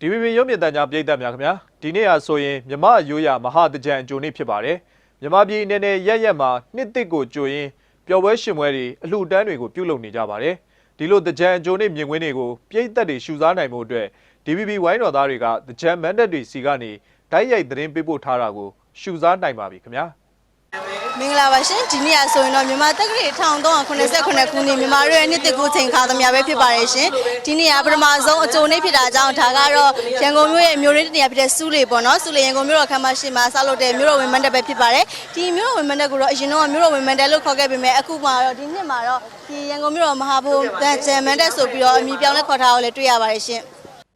DVB ရုပ်မြင်သံကြားပြည်သက်များခင်ဗျာဒီနေ့ဟာဆိုရင်မြမရိုးရမဟာတကြံအကျိုးနေ့ဖြစ်ပါတယ်မြမပြည်နယ်နယ်ရက်ရက်မှာနှစ်တစ်ကိုကြိုရင်ပျော်ပွဲရှင်ပွဲတွေအလှူဒန်းတွေကိုပြုလုပ်နေကြပါတယ်ဒီလိုတကြံအကျိုးနေ့မြင်ကွင်းတွေကိုပြည်သက်တွေရှုစားနိုင်မှုအတွက် DVB ဝိုင်းတော်သားတွေကတကြံမန်ဒက်တွေစီကနေတိုက်ရိုက်သတင်းပေးပို့ထားတာကိုရှုစားနိုင်ပါပြီခင်ဗျာ မင်္ဂလာပါရှင်ဒီနေ့ကဆိုရင်တော့မြန်မာတက္ကသိုလ်1389ခုနှစ်မြန်မာတို့ရဲ့နှစ်တကူချိန်ခါသမျှပဲဖြစ်ပါတယ်ရှင်ဒီနေ့ကပထမဆုံးအကြိုနေ့ဖြစ်တာကြောင့်ဒါကတော့ရန်ကုန်မြို့ရဲ့မြို့ရင်းတနေရာဖြစ်တဲ့စူးလေပေါ့နော်စူးလေရန်ကုန်မြို့တော်ခမ်းမရှိမှာဆောက်လုပ်တဲ့မြို့တော်ဝင်မန်တပ်ပဲဖြစ်ပါတယ်ဒီမြို့တော်ဝင်မန်တပ်ကိုတော့အရင်တော့မြို့တော်ဝင်မန်တပ်လို့ခေါ်ခဲ့ပေမဲ့အခုမှတော့ဒီနှစ်မှာတော့ဒီရန်ကုန်မြို့တော်မဟာဘုံတန်ချန်မန်တပ်ဆိုပြီးတော့အမည်ပြောင်းလဲခေါ်ထားတာကိုလည်းတွေ့ရပါတယ်ရှင်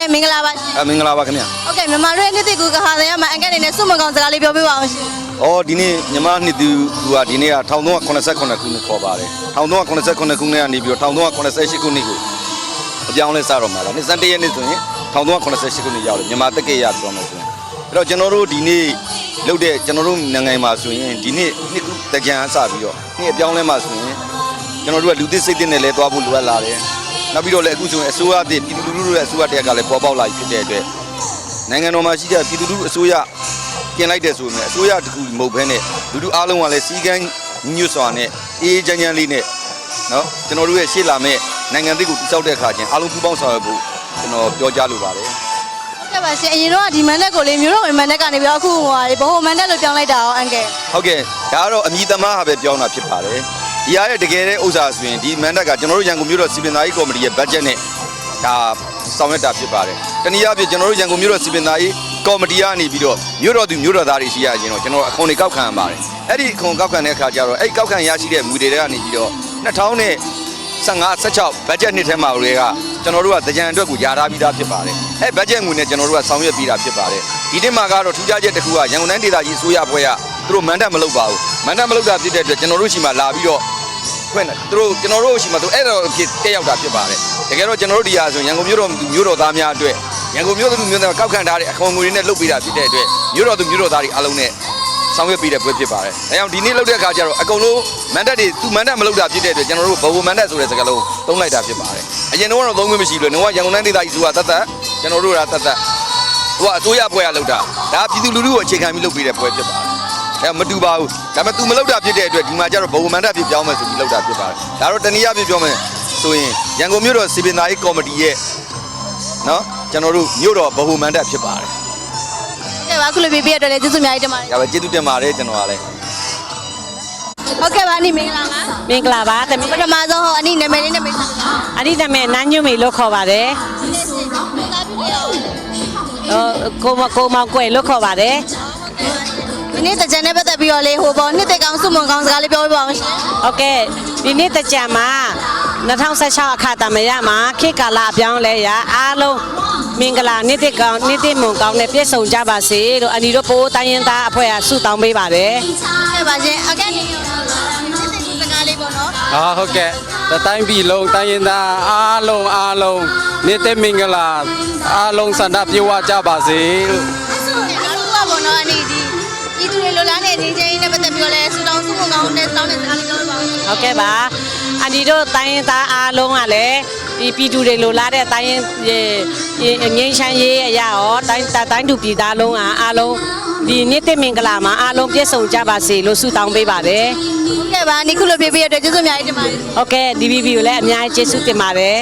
မင်္ဂလာပါရှင်အမင်္ဂလာပါခင်ဗျာဟုတ်ကဲ့မြန်မာတို့ရဲ့နှစ်တကူကဟာတဲ့မှာအန်ကဲနေနဲ့စုမကောင်စကားလေးပြောပြပါအောင်ရှင်။အော်ဒီနေ့ညီမနှစ်သူသူကဒီနေ့က1389ခုနှစ်ခေါ်ပါတယ်။1389ခုနှစ်ကနေပြီးတော့1388ခုနှစ်ကိုအပြောင်းလဲစတော့မှာလား။နှစ်စံတရက်နေ့ဆိုရင်1388ခုနှစ်ရောက်တယ်မြန်မာတက္ကရာပြောမယ်ဆိုရင်။အဲ့တော့ကျွန်တော်တို့ဒီနေ့လုပ်တဲ့ကျွန်တော်တို့နိုင်ငံမှာဆိုရင်ဒီနေ့နှစ်ခုတကြံအစပြီးတော့နှစ်အပြောင်းလဲမှာဆိုရင်ကျွန်တော်တို့ကလူသစ်စိတ်သစ်နဲ့လဲသွားဖို့လိုအပ်လာတယ်။ နောက်ပြီးတော့လည်းအခုဆိုရင်အစိုးရအသစ်ပြည်သူလူထုရဲ့အစိုးရတရက်ကလည်းပေါ်ပေါက်လာပြီဖြစ်တဲ့အတွက်နိုင်ငံတော်မှာရှိတဲ့ပြည်သူလူထုအစိုးရပြင်လိုက်တဲ့ဆိုရင်အစိုးရတခုမဟုတ်ဘဲနဲ့လူထုအားလုံးကလည်းစီကန်းညွတ်စွာနဲ့အေးအေးချမ်းချမ်းလေးနဲ့နော်ကျွန်တော်တို့ရဲ့ရှေ့လာမဲ့နိုင်ငံသစ်ကိုတည်ဆောက်တဲ့အခါကျရင်အားလုံးပူးပေါင်းဆောင်ရွက်ဖို့ကျွန်တော်ပြောကြားလိုပါတယ်ဟုတ်ကဲ့ပါရှင်အရင်တော့ဒီမန်တက်ကိုလေမျိုးတော်ဝင်မန်တက်ကနေပြီးတော့အခုဟိုဟာဘိုးမန်တက်လို့ပြောင်းလိုက်တာရောအန်ကယ်ဟုတ်ကဲ့ဒါကတော့အမြည်သမားဟာပဲပြောင်းတာဖြစ်ပါတယ် ဒီအားရဲ့တကယ်တဲ့ဥစ္စာဆိုရင်ဒီမန်ဒက်ကကျွန်တော်တို့ရန်ကုန်မြို့တော်စီပင်သားကြီးကော်မတီရဲ့ဘတ်ဂျက်နဲ့ဒါဆောင်ရွက်တာဖြစ်ပါတယ်တနည်းအားဖြင့်ကျွန်တော်တို့ရန်ကုန်မြို့တော်စီပင်သားကြီးကော်မတီကနေပြီးတော့မြို့တော်သူမြို့တော်သားတွေရှိရရင်တော့ကျွန်တော်အခွန်တွေကောက်ခံရပါတယ်အဲ့ဒီအခွန်ကောက်ခံတဲ့အခါကျတော့အဲ့ဒီကောက်ခံရရှိတဲ့မူတွေတွေကနေပြီးတော့2000နဲ့15 16ဘတ်ဂျက်နှစ်ထဲမှာတွေကကျွန်တော်တို့ကတကြံအတွက်ကိုယာထားပြီးသားဖြစ်ပါတယ်။အဲဘတ်ဂျက်ငွေနဲ့ကျွန်တော်တို့ကဆောင်ရွက်ပြီးတာဖြစ်ပါတယ်။ဒီနှစ်မှာကတော့ထူးခြားချက်တစ်ခုကရန်ကုန်တိုင်းဒေသကြီးအစိုးရဘွဲကသူတို့မန်ဒတ်မလုပ်ပါဘူး။မန်ဒတ်မလုပ်တာဖြစ်တဲ့အတွက်ကျွန်တော်တို့ရှိမှလာပြီးတော့ ဖွင့်တယ်သူတို့ကျွန်တော်တို့ရှိမှသူအဲ့တော့ဖြစ်တက်ရောက်တာဖြစ်ပါတယ်။တကယ်တော့ကျွန်တော်တို့ဒီဟာဆိုရန်ကုန်မြို့တော်မြို့တော်သားများအတွက်ရန်ကုန်မြို့သူမြို့သားကောက်ခံထားတဲ့အခွန်ငွေတွေနဲ့လုပ်ပေးတာဖြစ်တဲ့အတွက်မြို့တော်သူမြို့တော်သားတွေအားလုံးနဲ့ဆောင်ရွက်ပေးတဲ့ပွဲဖြစ်ပါတယ်။အဲကြောင့်ဒီနေ့လုပ်တဲ့အခါကျတော့အကုန်လုံးမန်ဒတ်တွေသူမန်ဒတ်မလုပ်တာဖြစ်တဲ့အတွက်ကျွန်တော်တို့ဘဝမန်ဒတ်ဆိုတဲ့စကားလုံးသုံးလိုက်တာဖြစ်ပါတယ်။အရင်တော့တော့သုံးခွင့်မရှိလို့တော့ရန်ကုန်တိုင်းဒေသကြီးဆိုတာတတ်တတ်ကျွန်တော်တို့ကတတ်တတ်ဟိုကအစိုးရပွဲကလုပ်တာဒါပြည်သူလူထုကိုအခြေခံပြီးလုပ်ပေးတဲ့ပွဲဖြစ်ပါတယ်။ အဲမတူပါဘူး။ဒါပေမဲ့ तू မလုပ်တာဖြစ်တဲ့အတွက်ဒီမှာကျတော့ဘဝမန်ဒတ်ဖြစ်ပြောင်းမယ်ဆိုပြီးလုပ်တာဖြစ်ပါတယ်။ဒါတော့တနည်းအားဖြင့်ပြောမယ်ဆိုရင်ရန်ကုန်မြို့တော်စီပင်သားရေးကော်မတီရဲ့နော်ကျွန်တော်တို့မြို့တော်ဘဝမန်ဒတ်ဖြစ်ပါတယ်ဟုတ်ကဲ့ပါအခုလိုပြပြရတဲ့လည်းကျေးဇူးအများကြီးတင်ပါတယ်။ဒါပဲကျေးဇူးတင်ပါတယ်ကျွန်တော်ကလည်းဟုတ်ကဲ့ပါအနိမင်္ဂလာပါမင်္ဂလာပါသမီးပထမဆုံးဟောအနိနာမည်လေးနဲ့မိတ်ဆက်ပါအနိတမေနန်းညွမေလို့ခေါ်ပါတယ်ဟိုကိုမကိုမောင်ကွယ်လို့ခေါ်ပါတယ် ဒီနေ့တကြံနဲ့ပတ်သက်ပြီးတော့လေဟိုပေါ်နှစ်သက်ကောင်းစုမွန်ကောင်းစကားလေးပြောပြပါအောင်ရှင်ဟုတ်ကဲ့ဒီနေ့တကြံမှာ2016အခါတမရမှာခေတ်ကာလအပြောင်းလဲရအားလုံးမင်္ဂလာနေ့တစ်ကောင်းနေ့တစ်မွန်ကောင်းနဲ့ပြည့်စုံကြပါစေလို့အနီတို့ပိုးတိုင်းရင်သားအဖွဲ့ကဆုတောင်းပေးပါတယ်ဟုတ်ကဲ့ပါရှင်အကဲနေနှစ်သက်စကားလေးပေါ့နော်အာဟုတ်ကဲ့တတိုင်းပြည်လုံးတိုင်းရင်သားအားလုံးအားလုံးနေ့သက်မင်္ဂလာအားလုံးဆန္ဒပြေဝကြပါစေလို့နောက်တစ်ခုကပေါ့နော်အနိဒီ ဤသူတွေလိုလားနေချင်းချင်းနဲ့ပတ်သက်ပြီးတော့လဲစူတောင်းစုမွန်ကောင်းနဲ့စောင်းတဲ့စကားလေးပြောပြပါဦးဟုတ်ကဲ့ပါအန်ဒီတို့တိုင်းရင်းသားအားလုံးကလည်းဒီပြည်သူတွေလိုလားတဲ့တိုင်းရင်းရေငင်းချမ်းရေးအရာရောတိုင်းတိုင်းသူပြည်သားလုံးကအားလုံးဒီနေ့တမင်္ဂလာမှာအားလုံးပြည့်စုံကြပါစေလို့ဆုတောင်းပေးပါတယ်ဟုတ်ကဲ့ပါအနိခုလိုပြပြရတဲ့ကျေးဇူးအများကြီးတင်ပါတယ်ဟုတ်ကဲ့ DVB ကိုလည်းအများကြီးကျေးဇူးတင်ပါတယ်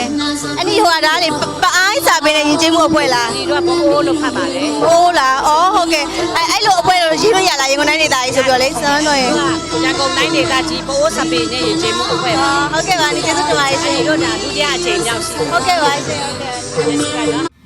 အနိဟိုဟာဒါလေပအိုင်းစာပေးတဲ့ရင်ချင်းမှုအဖွဲ့လားဒီတို့ကပိုးလို့ဖတ်ပါတယ်ဟိုးလားအော်ဟုတ်ကဲ့အဲအဲ့လိုအဖွဲ့ တော့ရေးလို့ရလားရင်ကုန်တိုင်းဒေသကြီးဆိုပြီးတော့လေစမ်းတော့ရင်ရန်ကုန်တိုင်းဒေသကြီးပိုးစပေနဲ့ရင်ကျေးမှုအဖွဲ့ပါဟုတ်ကဲ့ပါအနိကျေးဇူးတင်ပါတယ်ရှင်ဒီတို့ဒါဒုတိယအချိန်မြောက်ရှိဟုတ်ကဲ့ပါရှင်ဟုတ်ကဲ့ကျေးဇူးပါနော်